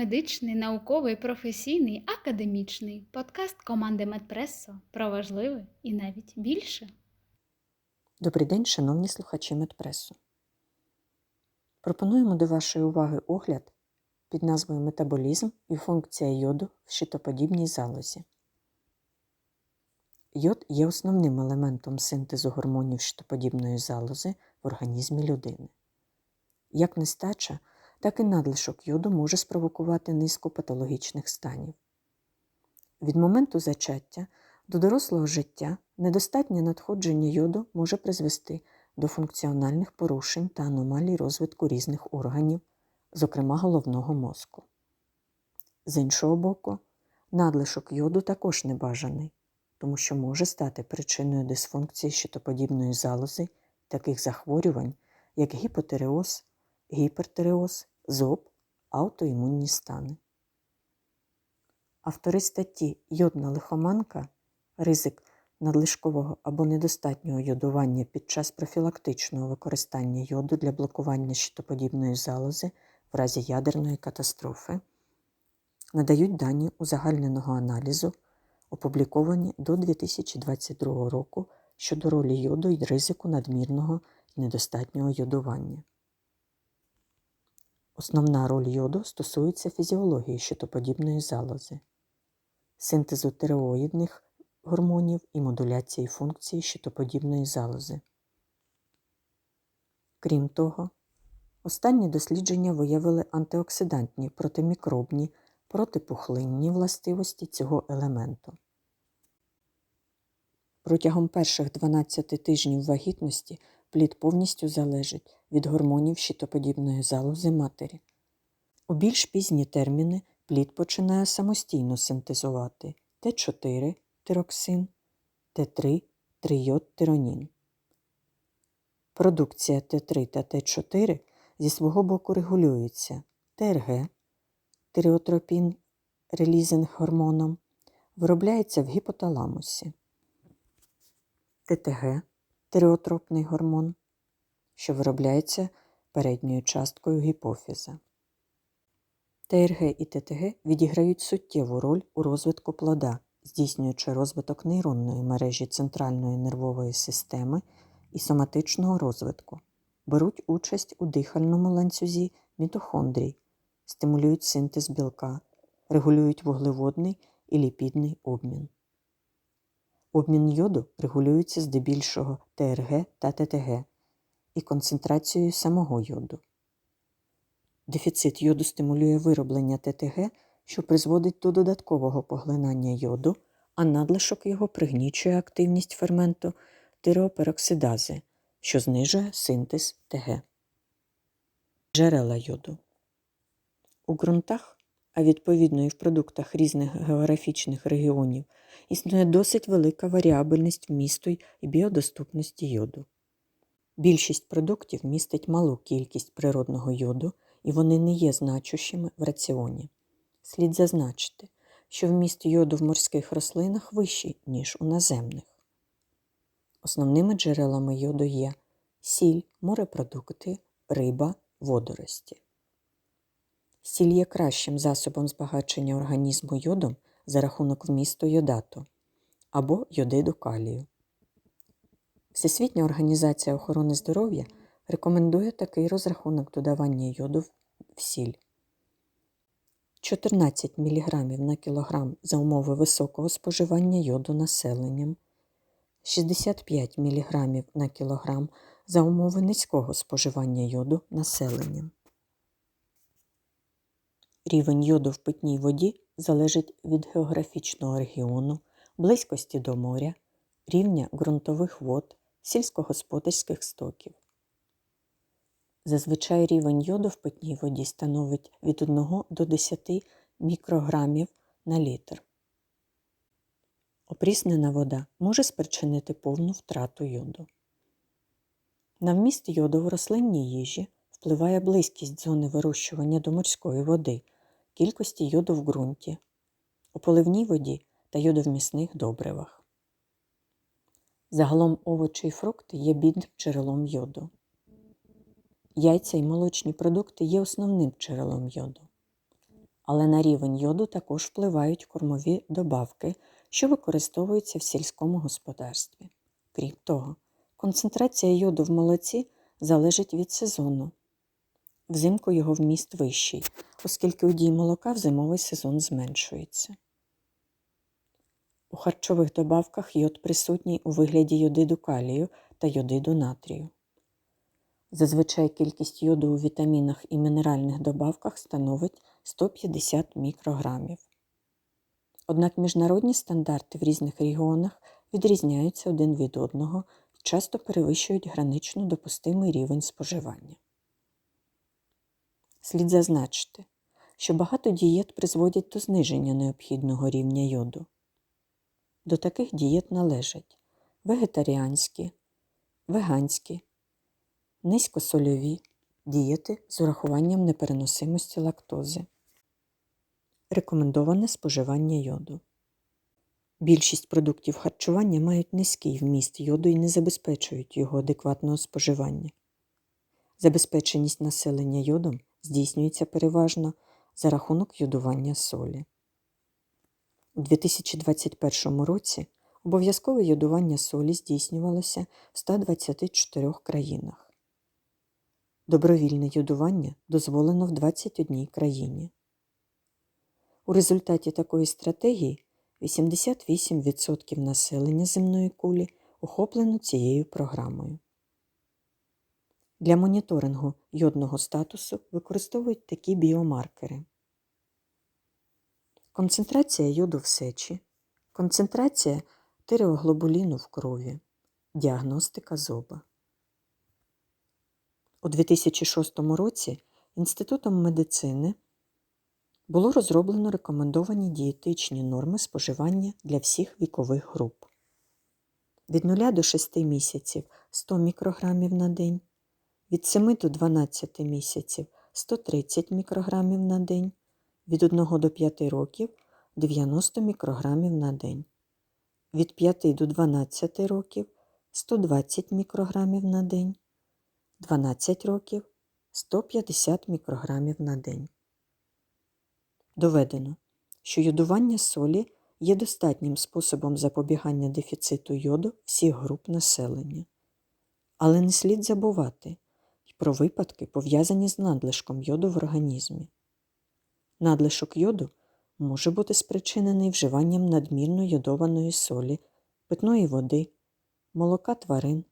Медичний, науковий, професійний, академічний подкаст команди Медпресо про важливе і навіть більше. Добрий день, шановні слухачі Медпресу. Пропонуємо до вашої уваги огляд під назвою Метаболізм і функція йоду в щитоподібній залозі. Йод є основним елементом синтезу гормонів щитоподібної залози в організмі людини. Як нестача, так і надлишок йоду може спровокувати низку патологічних станів. Від моменту зачаття до дорослого життя недостатнє надходження йоду може призвести до функціональних порушень та аномалій розвитку різних органів, зокрема головного мозку. З іншого боку, надлишок йоду також небажаний, тому що може стати причиною дисфункції щитоподібної залози таких захворювань, як гіпотиреоз, гіпертиреоз, зоб, аутоімунні стани. Автори статті Йодна лихоманка ризик надлишкового або недостатнього йодування під час профілактичного використання йоду для блокування щитоподібної залози в разі ядерної катастрофи надають дані узагальненого аналізу, опубліковані до 2022 року щодо ролі йоду і ризику надмірного недостатнього йодування. Основна роль йоду стосується фізіології щитоподібної залози, синтезу тиреоїдних гормонів і модуляції функції щитоподібної залози. Крім того, останні дослідження виявили антиоксидантні протимікробні, протипухлинні властивості цього елементу. Протягом перших 12 тижнів вагітності плід повністю залежить від гормонів щитоподібної залози матері. У більш пізні терміни плід починає самостійно синтезувати Т4 тироксин, Т3 трийод. Продукція Т3 та Т4 зі свого боку регулюється ТРГ, тиреотропін релізинг гормоном, виробляється в гіпоталамусі, ТТГ тиреотропний гормон, що виробляється передньою часткою гіпофіза. ТРГ і ТТГ відіграють суттєву роль у розвитку плода, здійснюючи розвиток нейронної мережі центральної нервової системи і соматичного розвитку, беруть участь у дихальному ланцюзі мітохондрій, стимулюють синтез білка, регулюють вуглеводний і ліпідний обмін. Обмін йоду регулюється здебільшого ТРГ та ТТГ і концентрацією самого йоду. Дефіцит йоду стимулює вироблення ТТГ, що призводить до додаткового поглинання йоду, а надлишок його пригнічує активність ферменту тиреопероксидази, що знижує синтез ТГ. Джерела йоду. У ґрунтах, а відповідно і в продуктах різних географічних регіонів, існує досить велика варіабельність вмісту і біодоступності йоду. Більшість продуктів містить малу кількість природного йоду, і вони не є значущими в раціоні. Слід зазначити, що вміст йоду в морських рослинах вищий, ніж у наземних. Основними джерелами йоду є сіль, морепродукти, риба, водорості. Сіль є кращим засобом збагачення організму йодом за рахунок вмісту йодату або йодиду калію. Всесвітня організація охорони здоров'я рекомендує такий розрахунок додавання йоду в сіль. 14 мг на кілограм за умови високого споживання йоду населенням, 65 мг на кілограм за умови низького споживання йоду населенням. Рівень йоду в питній воді залежить від географічного регіону, близькості до моря, рівня ґрунтових вод, сільськогосподарських стоків. Зазвичай рівень йоду в питній воді становить від 1 до 10 мікрограмів на літр. Опріснена вода може спричинити повну втрату йоду. На вміст йоду в рослинній їжі впливає близькість зони вирощування до морської води, кількості йоду в ґрунті, у поливній воді та йодовмісних добривах. Загалом овочі і фрукти є бідним джерелом йоду. Яйця і молочні продукти є основним джерелом йоду. Але на рівень йоду також впливають кормові добавки, що використовуються в сільському господарстві. Крім того, концентрація йоду в молоці залежить від сезону. Взимку його вміст вищий, оскільки у дії молока в зимовий сезон зменшується. У харчових добавках йод присутній у вигляді йодиду калію та йодиду натрію. Зазвичай кількість йоду у вітамінах і мінеральних добавках становить 150 мікрограмів. Однак міжнародні стандарти в різних регіонах відрізняються один від одного і часто перевищують гранично допустимий рівень споживання. Слід зазначити, що багато дієт призводять до зниження необхідного рівня йоду. До таких дієт належать вегетаріанські, веганські, низькосольові дієти з урахуванням непереносимості лактози. Рекомендоване споживання йоду. Більшість продуктів харчування мають низький вміст йоду і не забезпечують його адекватного споживання. Забезпеченість населення йодом здійснюється переважно за рахунок йодування солі. У 2021 році обов'язкове йодування солі здійснювалося в 124 країнах. Добровільне йодування дозволено в 21 країні. У результаті такої стратегії 88% населення земної кулі охоплено цією програмою. Для моніторингу йодного статусу використовують такі біомаркери. Концентрація йоду в сечі, концентрація тиреоглобуліну в крові, діагностика зоба. У 2006 році Інститутом медицини було розроблено рекомендовані дієтичні норми споживання для всіх вікових груп. Від 0 до 6 місяців 100 мікрограмів на день, від 7 до 12 місяців 130 мікрограмів на день, від 1 до 5 років 90 мікрограмів на день, від 5 до 12 років 120 мікрограмів на день, 12 років 150 мікрограмів на день. Доведено, що йодування солі є достатнім способом запобігання дефіциту йоду всіх груп населення. Але не слід забувати про випадки, пов'язані з надлишком йоду в організмі. Надлишок йоду може бути спричинений вживанням надмірно йодованої солі, питної води, молока тварин,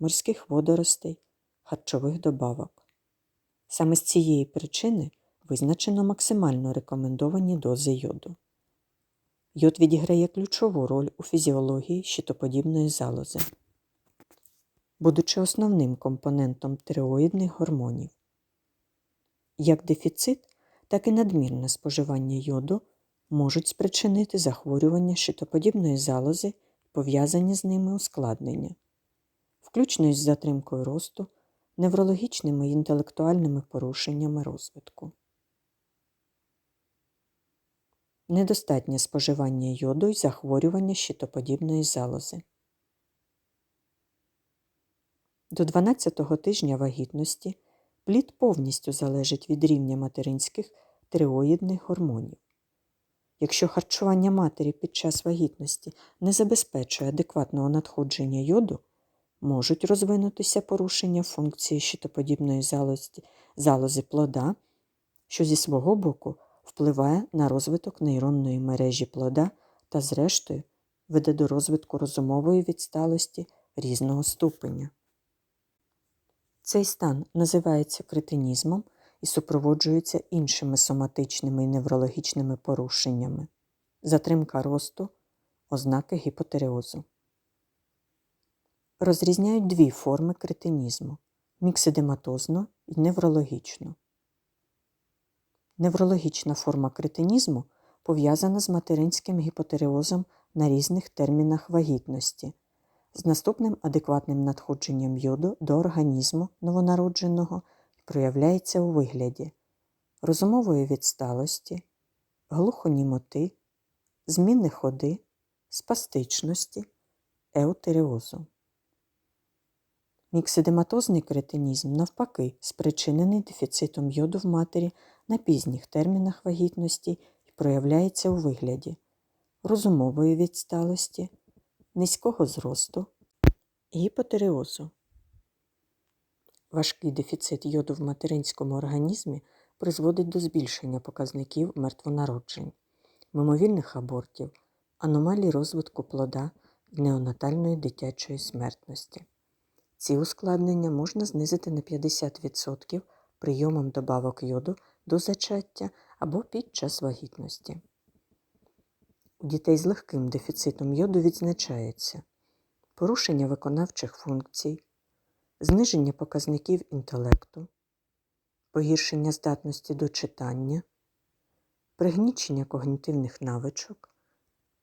морських водоростей, харчових добавок. Саме з цієї причини визначено максимально рекомендовані дози йоду. Йод відіграє ключову роль у фізіології щитоподібної залози, будучи основним компонентом тиреоїдних гормонів. Як дефіцит, так і надмірне споживання йоду можуть спричинити захворювання щитоподібної залози пов'язані з ними ускладнення, включно із затримкою росту, неврологічними і інтелектуальними порушеннями розвитку. Недостатнє споживання йоду й захворювання щитоподібної залози. До 12-го тижня вагітності плід повністю залежить від рівня материнських тиреоїдних гормонів. Якщо харчування матері під час вагітності не забезпечує адекватного надходження йоду, можуть розвинутися порушення функції щитоподібної залози, залози плода, що зі свого боку впливає на розвиток нейронної мережі плода та, зрештою, веде до розвитку розумової відсталості різного ступеня. Цей стан називається кретинізмом і супроводжується іншими соматичними і неврологічними порушеннями, затримка росту, ознаки гіпотереозу. Розрізняють дві форми кретинізму міксидематозну і неврологічну. Неврологічна форма кретинізму пов'язана з материнським гіпотереозом на різних термінах вагітності, з наступним адекватним надходженням йоду до організму новонародженого проявляється у вигляді розумової відсталості, глухонімоти, зміни ходи, спастичності, еутереозу. Міксидематозний кретинізм, навпаки, спричинений дефіцитом йоду в матері на пізніх термінах вагітності і проявляється у вигляді розумової відсталості, низького зросту, гіпотереозу. Важкий дефіцит йоду в материнському організмі призводить до збільшення показників мертвонароджень, мимовільних абортів, аномалій розвитку плода неонатальної дитячої смертності. Ці ускладнення можна знизити на 50% прийомом добавок йоду до зачаття або під час вагітності. У дітей з легким дефіцитом йоду відзначається порушення виконавчих функцій, зниження показників інтелекту, погіршення здатності до читання, пригнічення когнітивних навичок,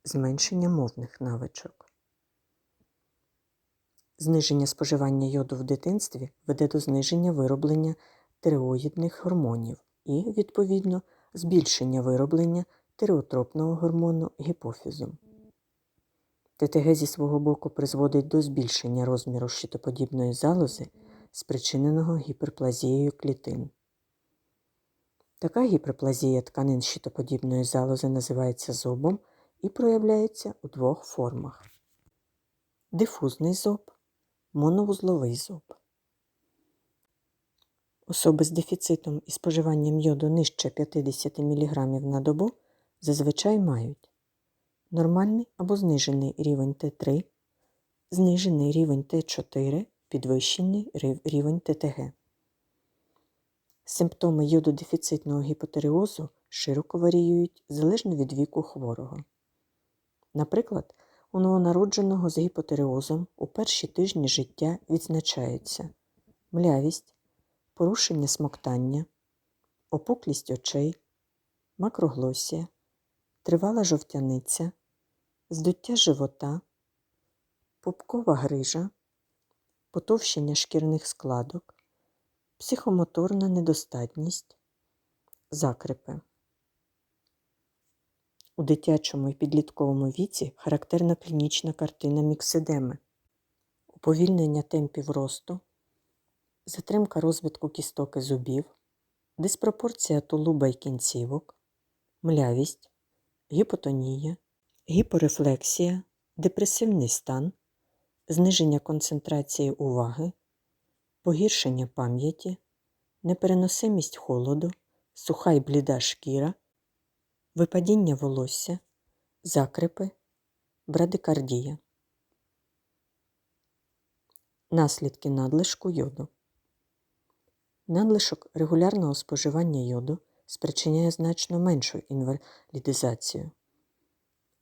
зменшення мовних навичок. Зниження споживання йоду в дитинстві веде до зниження вироблення тиреоїдних гормонів і, відповідно, збільшення вироблення тиреотропного гормону гіпофізу. ТТГ зі свого боку призводить до збільшення розміру щитоподібної залози, спричиненого гіперплазією клітин. Така гіперплазія тканин щитоподібної залози називається зобом і проявляється у двох формах: дифузний зоб, моновузловий зоб. Особи з дефіцитом і споживанням йоду нижче 50 мг на добу зазвичай мають нормальний або знижений рівень Т3, знижений рівень Т4, підвищений рівень ТТГ. Симптоми йододефіцитного гіпотереозу широко варіюють залежно від віку хворого. Наприклад, у новонародженого з гіпотереозом у перші тижні життя відзначаються млявість, порушення смоктання, опуклість очей, макроглосія, тривала жовтяниця, здуття живота, пупкова грижа, потовщення шкірних складок, психомоторна недостатність, закрипи. У дитячому і підлітковому віці характерна клінічна картина міксидеми, уповільнення темпів росту, затримка розвитку кісток і зубів, диспропорція тулуба й кінцівок, млявість, гіпотонія, гіпорефлексія, депресивний стан, зниження концентрації уваги, погіршення пам'яті, непереносимість холоду, суха й бліда шкіра, випадіння волосся, закрипи, брадикардія. Наслідки надлишку йоду. Надлишок регулярного споживання йоду спричиняє значно меншу інвалідизацію.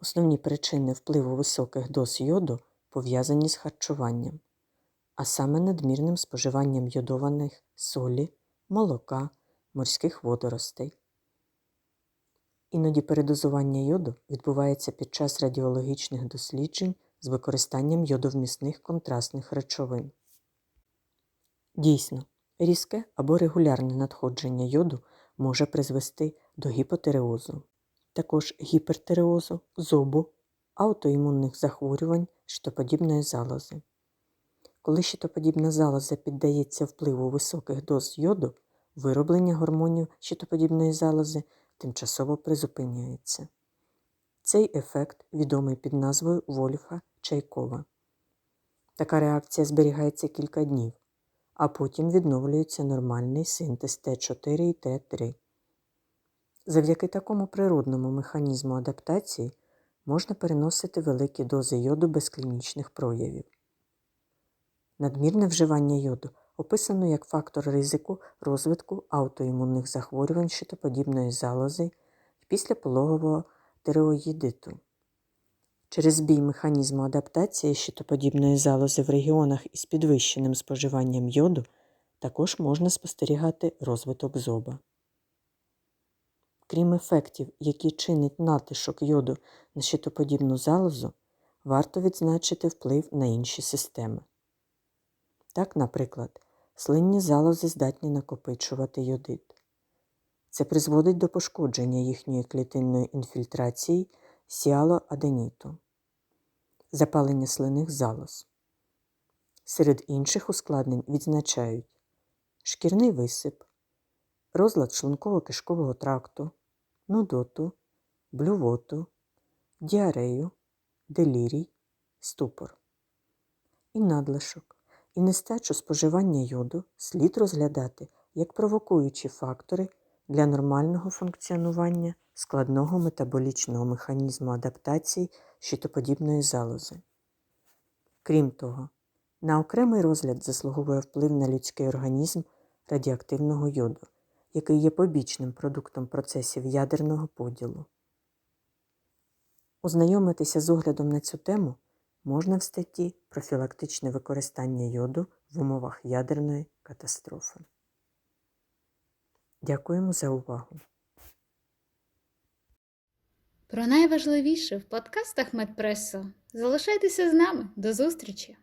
Основні причини впливу високих доз йоду пов'язані з харчуванням, а саме надмірним споживанням йодованих солі, молока, морських водоростей. Іноді передозування йоду відбувається під час радіологічних досліджень з використанням йодовмісних контрастних речовин. Дійсно, різке або регулярне надходження йоду може призвести до гіпотереозу, також гіпертереозу, зобу, аутоімунних захворювань щитоподібної залози. Коли щитоподібна залоза піддається впливу високих доз йоду, вироблення гормонів щитоподібної залози тимчасово призупинюється. Цей ефект відомий під назвою Вольфа Чайкова. Така реакція зберігається кілька днів, а потім відновлюється нормальний синтез Т4 і Т3. Завдяки такому природному механізму адаптації можна переносити великі дози йоду без клінічних проявів. Надмірне вживання йоду описано як фактор ризику розвитку аутоімунних захворювань щитоподібної залози і післяпологового тиреоїдиту. Через збій механізму адаптації щитоподібної залози в регіонах із підвищеним споживанням йоду також можна спостерігати розвиток зоба. Крім ефектів, які чинить натишок йоду на щитоподібну залозу, варто відзначити вплив на інші системи. Так, наприклад, слинні залози здатні накопичувати йодит. Це призводить до пошкодження їхньої клітинної інфільтрації сіалоаденіту, запалення слинних залоз. Серед інших ускладнень відзначають шкірний висип, розлад шлунково-кишкового тракту, нудоту, блювоту, діарею, делірій, ступор. І надлишок, і нестачу споживання йоду слід розглядати як провокуючі фактори для нормального функціонування складного метаболічного механізму адаптації щитоподібної залози. Крім того, на окремий розгляд заслуговує вплив на людський організм радіоактивного йоду, який є побічним продуктом процесів ядерного поділу. Ознайомитися з оглядом на цю тему можна в статті Профілактичне використання йоду в умовах ядерної катастрофи. Дякуємо за увагу. Про найважливіше в подкастах Медпресо. Залишайтеся з нами. До зустрічі!